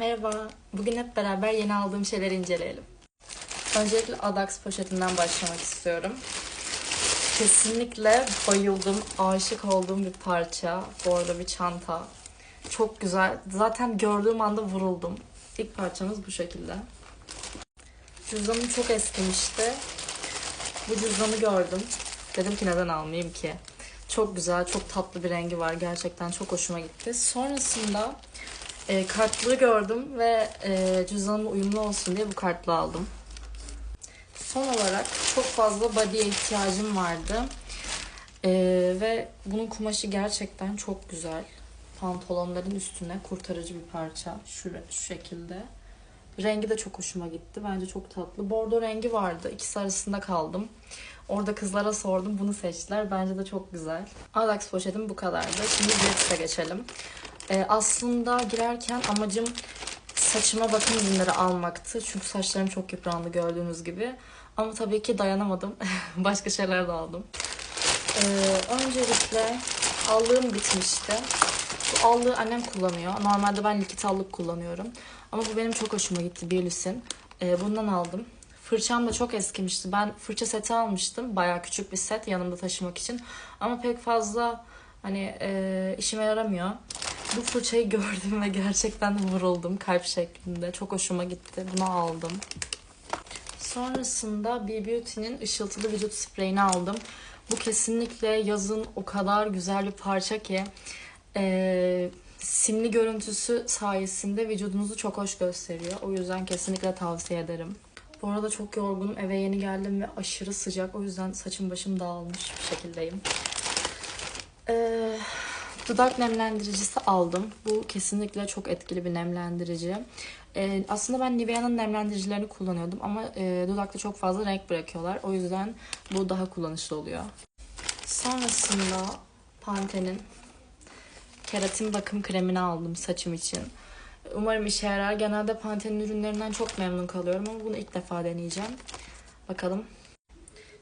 Merhaba. Bugün hep beraber yeni aldığım şeyleri inceleyelim. Öncelikle Adax poşetinden başlamak istiyorum. Kesinlikle bayıldım, aşık olduğum bir parça. Bu arada bir çanta. Çok güzel. Zaten gördüğüm anda vuruldum. İlk parçamız bu şekilde. Cüzdanım çok eskimişti. Bu cüzdanı gördüm. Dedim ki neden almayayım ki? Çok güzel, çok tatlı bir rengi var. Gerçekten çok hoşuma gitti. Sonrasında e, kartlığı gördüm ve e, cüzdanıma uyumlu olsun diye bu kartlığı aldım. Son olarak çok fazla body'ye ihtiyacım vardı. E, ve bunun kumaşı gerçekten çok güzel. Pantolonların üstüne kurtarıcı bir parça. Şu, şu şekilde. Rengi de çok hoşuma gitti. Bence çok tatlı. Bordo rengi vardı. İkisi arasında kaldım. Orada kızlara sordum. Bunu seçtiler. Bence de çok güzel. Adax poşetim bu kadardı. Şimdi Beauty'e geçelim. Ee, aslında girerken amacım saçıma bakım ürünleri almaktı. Çünkü saçlarım çok yıprandı gördüğünüz gibi. Ama tabii ki dayanamadım. Başka şeyler de aldım. Ee, öncelikle allığım bitmişti. Bu allığı annem kullanıyor. Normalde ben likit allık kullanıyorum. Ama bu benim çok hoşuma gitti Bielus'in. Ee, bundan aldım. Fırçam da çok eskimişti. Ben fırça seti almıştım. Baya küçük bir set yanımda taşımak için. Ama pek fazla hani e, işime yaramıyor. Bu fırçayı gördüm ve gerçekten vuruldum kalp şeklinde. Çok hoşuma gitti. Bunu aldım. Sonrasında B Beauty'nin ışıltılı vücut spreyini aldım. Bu kesinlikle yazın o kadar güzel bir parça ki e, simli görüntüsü sayesinde vücudunuzu çok hoş gösteriyor. O yüzden kesinlikle tavsiye ederim. Bu arada çok yorgunum. Eve yeni geldim ve aşırı sıcak. O yüzden saçım başım dağılmış bir şekildeyim. Ee, dudak nemlendiricisi aldım. Bu kesinlikle çok etkili bir nemlendirici. Ee, aslında ben Nivea'nın nemlendiricilerini kullanıyordum ama e, dudakta çok fazla renk bırakıyorlar. O yüzden bu daha kullanışlı oluyor. Sonrasında Pantene'in keratin bakım kremini aldım saçım için. Umarım işe yarar. Genelde Pantene'in ürünlerinden çok memnun kalıyorum ama bunu ilk defa deneyeceğim. Bakalım.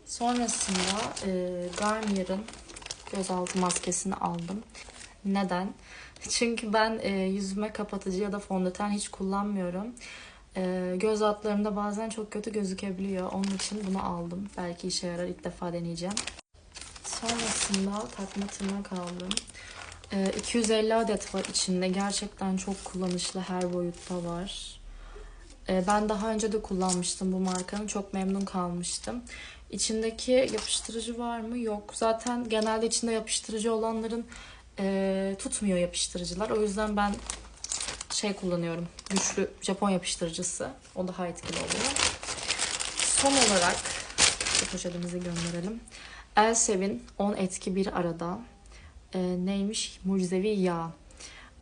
Sonrasında e, Garnier'ın gözaltı maskesini aldım. Neden? Çünkü ben e, yüzüme kapatıcı ya da fondöten hiç kullanmıyorum. E, göz altlarımda bazen çok kötü gözükebiliyor. Onun için bunu aldım. Belki işe yarar. İlk defa deneyeceğim. Sonrasında takma tırnak aldım. E, 250 adet var içinde. Gerçekten çok kullanışlı. Her boyutta var. E, ben daha önce de kullanmıştım bu markanın. Çok memnun kalmıştım. İçindeki yapıştırıcı var mı? Yok. Zaten genelde içinde yapıştırıcı olanların e, tutmuyor yapıştırıcılar. O yüzden ben şey kullanıyorum. Güçlü Japon yapıştırıcısı. O daha etkili oluyor. Son olarak poşetimizi gönderelim. Elsev'in 10 etki bir arada. E, neymiş? Mucizevi yağ.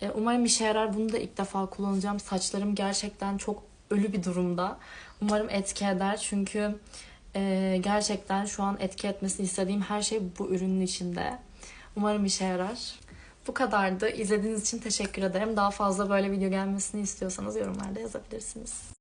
E, umarım işe yarar. Bunu da ilk defa kullanacağım. Saçlarım gerçekten çok ölü bir durumda. Umarım etki eder. Çünkü e, gerçekten şu an etki etmesini istediğim her şey bu ürünün içinde. Umarım işe yarar. Bu kadardı. İzlediğiniz için teşekkür ederim. Daha fazla böyle video gelmesini istiyorsanız yorumlarda yazabilirsiniz.